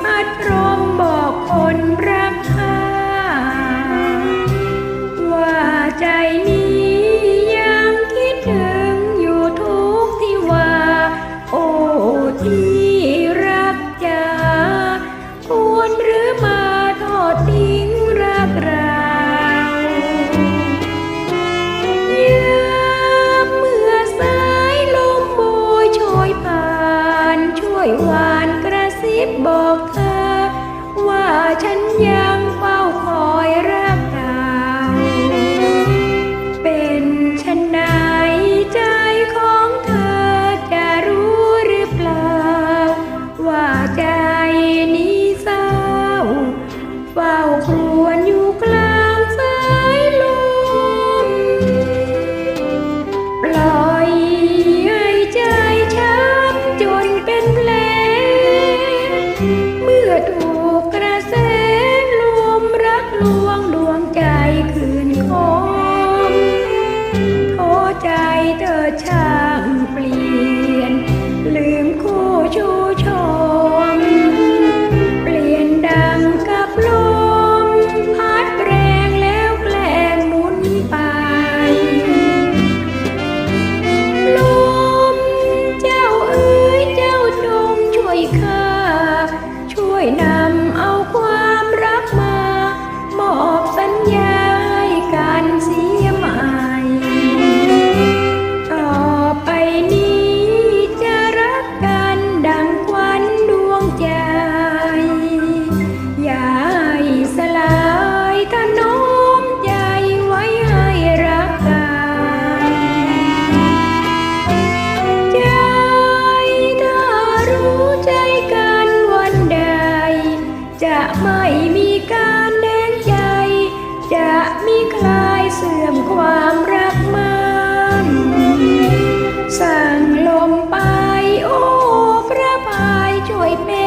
พัดลมบอกคนรักหาว่าใจนี้ยังคิดถึงอยู่ทุกที่ว่า โอ้ที่รักจ๋าควรหรือมาทอดทิ้งรักรายามเมื่อสายลมโบยโชยผ่านช่วยว่า ยังเฝ้าคอยรักเก่เป็นฉันไหใจของเธอจะรู้หรือเปล่า ว่าใจนี้เศร้าเฝ้าครวญอยู่กลางสายลมปล่อยให้ใจช้ำจนเป็นแผลเมื่อถูก ชา ไม่มีการแดงใจ จะมีคลายเสื่อมความรักมันสั่งลมไปโอ้พระพายช่วยเป็น